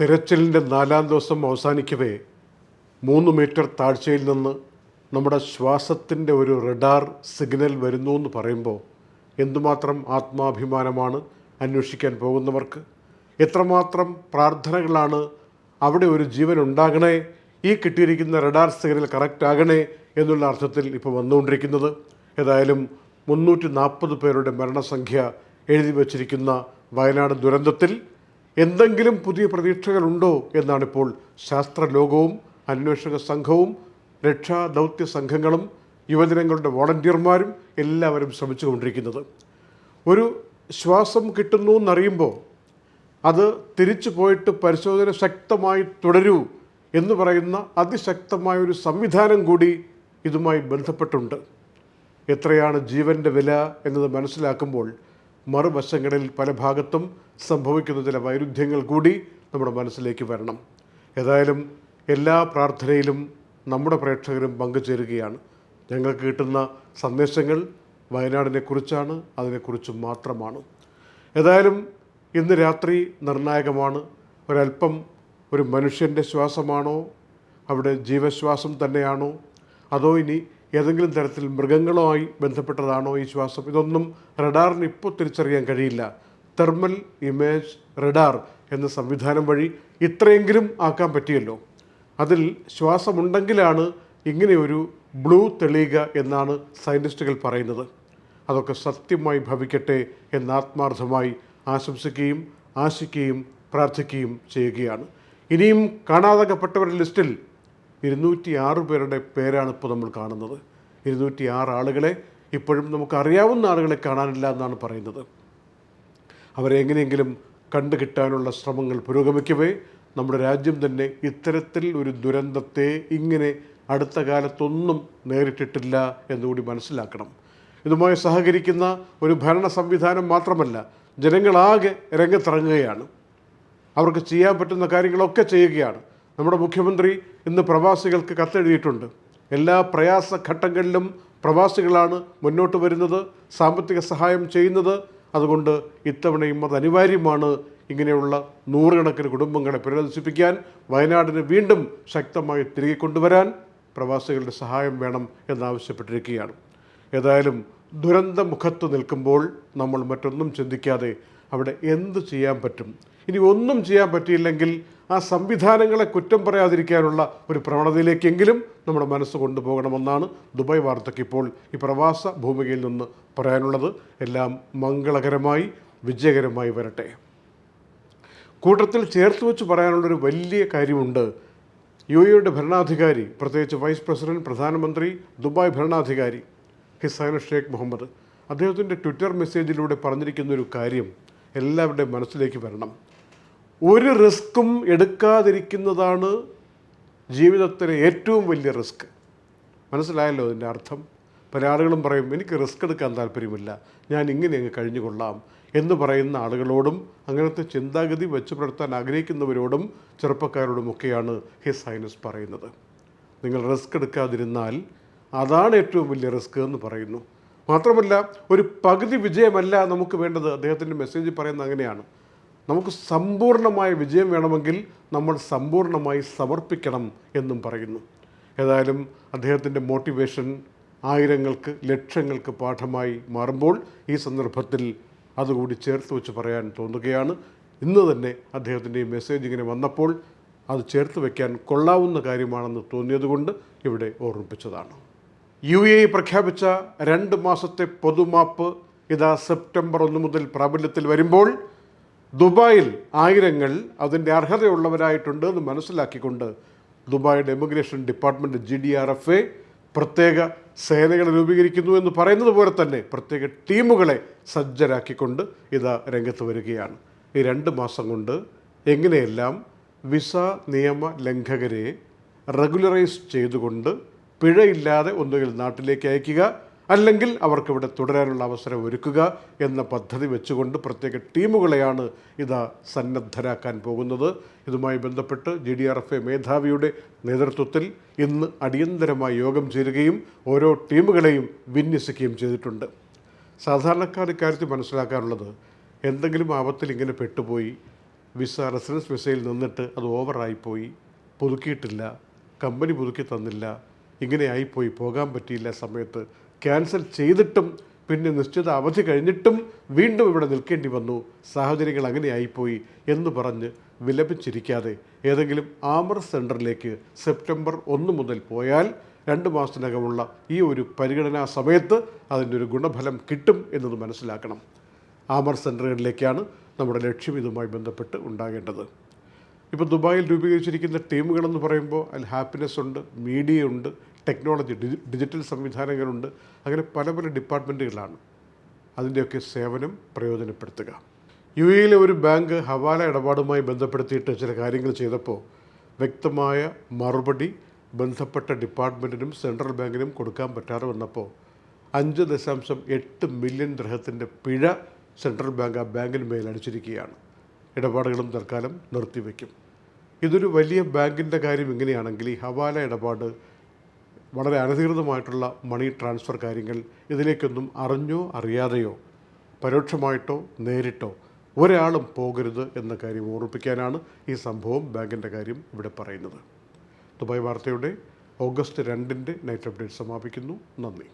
തിരച്ചിലിന്റെ നാലാം ദിവസം അവസാനിക്കവേ മൂന്ന് മീറ്റർ താഴ്ചയിൽ നിന്ന് നമ്മുടെ ശ്വാസത്തിന്റെ ഒരു റഡാർ സിഗ്നൽ വരുന്നു എന്ന് പറയുമ്പോൾ എന്തുമാത്രം ആത്മാഭിമാനമാണ് അന്വേഷിക്കാൻ പോകുന്നവർക്ക്? എത്രമാത്രം പ്രാർത്ഥനകളാണ് അവിടെ ഒരു ജീവൻ ഉണ്ടാകണേ ഈ കിട്ടിയിരിക്കുന്ന റഡാർ സിഗ്നൽ കറക്റ്റ് ആകണേ എന്നുള്ള അർത്ഥത്തിൽ ഇപ്പോൾ വന്നുകൊണ്ടിരിക്കുന്നത്. ഏതായാലും മുന്നൂറ്റി നാൽപ്പത് പേരുടെ മരണസംഖ്യ എഴുതി വച്ചിരിക്കുന്ന വയനാട് ദുരന്തത്തിൽ എന്തെങ്കിലും പുതിയ പ്രതീക്ഷകളുണ്ടോ എന്നാണിപ്പോൾ ശാസ്ത്രലോകവും അന്വേഷക സംഘവും രക്ഷാ ദൗത്യ സംഘങ്ങളും യുവജനങ്ങളുടെ വോളണ്ടിയർമാരും എല്ലാവരും ശ്രമിച്ചുകൊണ്ടിരിക്കുന്നത്. ഒരു ശ്വാസം കിട്ടുന്നു എന്നറിയുമ്പോൾ അത് തിരിച്ചു പോയിട്ട് പരിശോധന ശക്തമായി തുടരൂ എന്ന് പറയുന്ന അതിശക്തമായ ഒരു സംവിധാനം കൂടി ഇതുമായി ബന്ധപ്പെട്ടുണ്ട്. എത്രയാണ് ജീവന്റെ വില എന്നത് മനസ്സിലാക്കുമ്പോൾ മറുവശങ്ങളിൽ പല ഭാഗത്തും സംഭവിക്കുന്ന ചില വൈരുദ്ധ്യങ്ങൾ കൂടി നമ്മുടെ മനസ്സിലേക്ക് വരണം. ഏതായാലും എല്ലാ പ്രാർത്ഥനയിലും നമ്മുടെ പ്രേക്ഷകരും പങ്കുചേരുകയാണ്. ഞങ്ങൾക്ക് കിട്ടുന്ന സന്ദേശങ്ങൾ വയനാടിനെക്കുറിച്ചാണ് അതിനെക്കുറിച്ച് മാത്രമാണ്. ഏതായാലും ഇന്ന് രാത്രി നിർണായകമാണ്. ഒരല്പം ഒരു മനുഷ്യന്റെ ശ്വാസമാണോ? അവിടെ ജീവശ്വാസം തന്നെയാണോ? അതോ ഇനി ഏതെങ്കിലും തരത്തിൽ മൃഗങ്ങളുമായി ബന്ധപ്പെട്ടതാണോ ഈ ശ്വാസം? ഇതൊന്നും റഡാറിന് ഇപ്പോൾ തിരിച്ചറിയാൻ കഴിയില്ല. തെർമൽ ഇമേജ് റഡാർ എന്ന സംവിധാനം വഴി ഇത്രയെങ്കിലും ആക്കാൻ പറ്റിയല്ലോ. അതിൽ ശ്വാസമുണ്ടെങ്കിലാണ് ഇങ്ങനെയൊരു ബ്ലൂ തെളിയുക എന്നാണ് സയന്റിസ്റ്റുകൾ പറയുന്നത്. അതൊക്കെ സത്യമായി ഭവിക്കട്ടെ എന്ന് ആത്മാർത്ഥമായി ആശംസിക്കുകയും ആശിക്കുകയും പ്രാർത്ഥിക്കുകയും ചെയ്യുകയാണ്. ഇനിയും കാണാതാകപ്പെട്ടവരുടെ ലിസ്റ്റിൽ ഇരുന്നൂറ്റി ആറ് പേരുടെ പേരാണ് ഇപ്പോൾ നമ്മൾ കാണുന്നത്. ഇരുന്നൂറ്റി ആറ് ആളുകളെ ഇപ്പോഴും നമുക്ക് അറിയാവുന്ന ആളുകളെ കാണാനില്ല എന്നാണ് പറയുന്നത്. അവരെ എങ്ങനെയെങ്കിലും കണ്ടു കിട്ടാനുള്ള ശ്രമങ്ങൾ പുരോഗമിക്കവേ. നമ്മുടെ രാജ്യം തന്നെ ഇത്തരത്തിൽ ഒരു ദുരന്തത്തെ ഇങ്ങനെ അടുത്ത കാലത്തൊന്നും നേരിട്ടിട്ടില്ല എന്നുകൂടി മനസ്സിലാക്കണം. ഇതുമായി സഹകരിക്കുന്ന ഒരു ഭരണ സംവിധാനം മാത്രമല്ല ജനങ്ങളാകെ രംഗത്തിറങ്ങുകയാണ്. അവർക്ക് ചെയ്യാൻ പറ്റുന്ന കാര്യങ്ങളൊക്കെ ചെയ്യുകയാണ്. നമ്മുടെ മുഖ്യമന്ത്രി ഇന്ന് പ്രവാസികൾക്ക് കത്തെഴുതിയിട്ടുണ്ട്. എല്ലാ പ്രയാസ ഘട്ടങ്ങളിലും പ്രവാസികളാണ് മുന്നോട്ട് വരുന്നത് സാമ്പത്തിക സഹായം ചെയ്യുന്നത്. അതുകൊണ്ട് ഇത്തവണയും അത് അനിവാര്യമാണ് ഇങ്ങനെയുള്ള നൂറുകണക്കിന് കുടുംബങ്ങളെ പുനരധിപ്പിക്കാൻ വയനാടിന് വീണ്ടും ശക്തമായി തിരികെ കൊണ്ടുവരാൻ പ്രവാസികളുടെ സഹായം വേണം എന്നാവശ്യപ്പെട്ടിരിക്കുകയാണ്. ഏതായാലും ദുരന്ത മുഖത്ത് നിൽക്കുമ്പോൾ നമ്മൾ മറ്റൊന്നും ചിന്തിക്കാതെ അവിടെ എന്ത് ചെയ്യാൻ പറ്റും? ഇനി ഒന്നും ചെയ്യാൻ പറ്റിയില്ലെങ്കിൽ ആ സംവിധാനങ്ങളെ കുറ്റം പറയാതിരിക്കാനുള്ള ഒരു പ്രവണതയിലേക്കെങ്കിലും നമ്മുടെ മനസ്സ് കൊണ്ടുപോകണമെന്നാണ് ദുബായ് വാർത്തയ്ക്ക് ഇപ്പോൾ ഈ പ്രവാസ ഭൂമികയിൽ നിന്ന് പറയാനുള്ളത്. എല്ലാം മംഗളകരമായി വിജയകരമായി വരട്ടെ. കൂട്ടത്തിൽ ചേർത്ത് വെച്ച് പറയാനുള്ളൊരു വലിയ കാര്യമുണ്ട്. യു എയുടെ ഭരണാധികാരി പ്രത്യേകിച്ച് വൈസ് പ്രസിഡന്റ് പ്രധാനമന്ത്രി ദുബായ് ഭരണാധികാരി ഹിസാന ഷേഖ് മുഹമ്മദ്. അദ്ദേഹത്തിന്റെ ട്വിറ്റർ മെസ്സേജിലൂടെ പറഞ്ഞിരിക്കുന്ന ഒരു കാര്യം എല്ലാവരുടെയും മനസ്സിലേക്ക് വരണം. ഒരു റിസ്ക്കും എടുക്കാതിരിക്കുന്നതാണ് ജീവിതത്തിലെ ഏറ്റവും വലിയ റിസ്ക്. മനസ്സിലായല്ലോ അതിന്റെ അർത്ഥം? പല ആളുകളും പറയും എനിക്ക് റിസ്ക് എടുക്കാൻ താല്പര്യമില്ല. ഞാൻ ഇങ്ങനെ അങ്ങ് കഴിഞ്ഞുകൊള്ളാം എന്ന് പറയുന്ന ആളുകളോടും അങ്ങനത്തെ ചിന്താഗതി വെച്ച് പുലർത്താൻ ആഗ്രഹിക്കുന്നവരോടും ചെറുപ്പക്കാരോടുമൊക്കെയാണ് ഹിസ് ഹൈനസ് പറയുന്നത്. നിങ്ങൾ റിസ്ക് എടുക്കാതിരുന്നാൽ അതാണ് ഏറ്റവും വലിയ റിസ്ക് എന്ന് പറയുന്നു. മാത്രമല്ല ഒരു പകുതി വിജയമല്ല നമുക്ക് വേണ്ടത്. അദ്ദേഹത്തിന്റെ മെസ്സേജ് പറയുന്നത് അങ്ങനെയാണ്. നമുക്ക് സമ്പൂർണമായ വിജയം വേണമെങ്കിൽ നമ്മൾ സമ്പൂർണമായി സമർപ്പിക്കണം എന്നും പറയുന്നു. ഏതായാലും അദ്ദേഹത്തിന്റെ മോട്ടിവേഷൻ ആയിരങ്ങൾക്ക് ലക്ഷങ്ങൾക്ക് പാഠമായി മാറുമ്പോൾ ഈ സന്ദർഭത്തിൽ അതുകൂടി ചേർത്ത് വെച്ച് പറയാൻ തോന്നുകയാണ്. ഇന്ന് തന്നെ അദ്ദേഹത്തിന്റെ ഈ മെസ്സേജ് ഇങ്ങനെ വന്നപ്പോൾ അത് ചേർത്ത് വയ്ക്കാൻ കൊള്ളാവുന്ന കാര്യമാണെന്ന് തോന്നിയതുകൊണ്ട് ഇവിടെ ഓർമ്മിപ്പിച്ചതാണ്. യു എ പ്രഖ്യാപിച്ച രണ്ട് മാസത്തെ പൊതുമാപ്പ് ഇതാ സെപ്റ്റംബർ ഒന്ന് മുതൽ പ്രാബല്യത്തിൽ വരുമ്പോൾ ദുബായിൽ ആയിരങ്ങൾ അതിന്റെ അർഹതയുള്ളവരായിട്ടുണ്ട് എന്ന് മനസ്സിലാക്കിക്കൊണ്ട് ദുബായിയുടെ emigration department G D R F A പ്രത്യേക സേനകൾ രൂപീകരിക്കുന്നു എന്ന് പറയുന്നത് പോലെ തന്നെ പ്രത്യേക ടീമുകളെ സജ്ജരാക്കിക്കൊണ്ട് ഇതാ രംഗത്ത് വരികയാണ്. ഈ രണ്ട് മാസം കൊണ്ട് എങ്ങനെയെല്ലാം വിസ നിയമ ലംഘകരെ റെഗുലറൈസ് ചെയ്തുകൊണ്ട് പിഴയില്ലാതെ ഒന്നുകിൽ നാട്ടിലേക്ക് അയക്കുക അല്ലെങ്കിൽ അവർക്ക് ഇവിടെ തുടരാനുള്ള അവസരം ഒരുക്കുക എന്ന പദ്ധതി വെച്ചുകൊണ്ട് പ്രത്യേക ടീമുകളെയാണ് ഇതാ സന്നദ്ധരാക്കാൻ പോകുന്നത്. ഇതുമായി ബന്ധപ്പെട്ട് G D R F A മേധാവിയുടെ നേതൃത്വത്തിൽ ഇന്ന് അടിയന്തരമായി യോഗം ചേരുകയും ഓരോ ടീമുകളെയും വിന്യസിക്കുകയും ചെയ്തിട്ടുണ്ട്. സാധാരണക്കാർ ഇക്കാര്യത്തിൽ മനസ്സിലാക്കാനുള്ളത് എന്തെങ്കിലും ആപത്തിൽ ഇങ്ങനെ പെട്ടുപോയി വിസ റെസിഡൻസ് വിസയിൽ നിന്നിട്ട് അത് ഓവറായിപ്പോയി പുതുക്കിയിട്ടില്ല കമ്പനി പുതുക്കി തന്നില്ല ഇങ്ങനെ ആയിപ്പോയി പോകാൻ പറ്റിയില്ല സമയത്ത്. ക്യാൻസൽ ചെയ്തിട്ടും പിന്നെ നിശ്ചിത അവധി കഴിഞ്ഞിട്ടും വീണ്ടും ഇവിടെ നിൽക്കേണ്ടി വന്നു. സാഹചര്യങ്ങൾ അങ്ങനെ ആയിപ്പോയി എന്ന് പറഞ്ഞ് വിലപിച്ചിരിക്കാതെ ഏതെങ്കിലും ആമർ സെന്ററിലേക്ക് സെപ്റ്റംബർ ഒന്ന് മുതൽ പോയാൽ രണ്ട് മാസത്തിനകമുള്ള ഈ ഒരു പരിഗണനാ സമയത്ത് അതിന്റെ ഒരു ഗുണഫലം കിട്ടും എന്നത് മനസ്സിലാക്കണം. ആമർ സെന്ററുകളിലേക്കാണ് നമ്മുടെ ലക്ഷ്യം ഇതുമായി ബന്ധപ്പെട്ട് ഉണ്ടാകേണ്ടത്. ഇപ്പോൾ ദുബായിൽ രൂപീകരിച്ചിരിക്കുന്ന ടീമുകളെന്ന് പറയുമ്പോൾ അതിൽ ഹാപ്പിനെസ് ഉണ്ട് മീഡിയ ഉണ്ട് ടെക്നോളജി ഡിജിറ്റൽ സംവിധാനങ്ങളുണ്ട്. അങ്ങനെ പല പല ഡിപ്പാർട്ട്മെന്റുകളാണ് അതിന്റെയൊക്കെ സേവനം പ്രയോജനപ്പെടുത്തുക. യു എയിലെ ഒരു ബാങ്ക് ഹവാല ഇടപാടുമായി ബന്ധപ്പെടുത്തിയിട്ട് ചില കാര്യങ്ങൾ ചെയ്തപ്പോൾ വ്യക്തമായ മറുപടി ബന്ധപ്പെട്ട ഡിപ്പാർട്ട്മെന്റിനും സെൻട്രൽ ബാങ്കിനും കൊടുക്കാൻ പറ്റാതെ വന്നപ്പോൾ അഞ്ച് ദശാംശം എട്ട് മില്യൺ ഗ്രഹത്തിന്റെ പിഴ സെൻട്രൽ ബാങ്ക് ആ ബാങ്കിന് മേൽ അടിച്ചിരിക്കുകയാണ്. ഇടപാടുകളും തൽക്കാലം നിർത്തിവെക്കും. ഇതൊരു വലിയ ബാങ്കിന്റെ കാര്യം ഇങ്ങനെയാണെങ്കിൽ ഈ ഹവാല ഇടപാട് വളരെ അനധികൃതമായിട്ടുള്ള മണി ട്രാൻസ്ഫർ കാര്യങ്ങൾ ഇതിലേക്കൊന്നും അറിഞ്ഞോ അറിയാതെയോ പരോക്ഷമായിട്ടോ നേരിട്ടോ ഒരാളും പോകരുത് എന്ന കാര്യം ഓർമ്മിപ്പിക്കാനാണ് ഈ സംഭവം ബാങ്കിന്റെ കാര്യം ഇവിടെ പറയുന്നത്. ദുബായ് വാർത്തയുടെ ഓഗസ്റ്റ് രണ്ടിന്റെ നൈറ്റ് അപ്ഡേറ്റ് സമാപിക്കുന്നു. നന്ദി.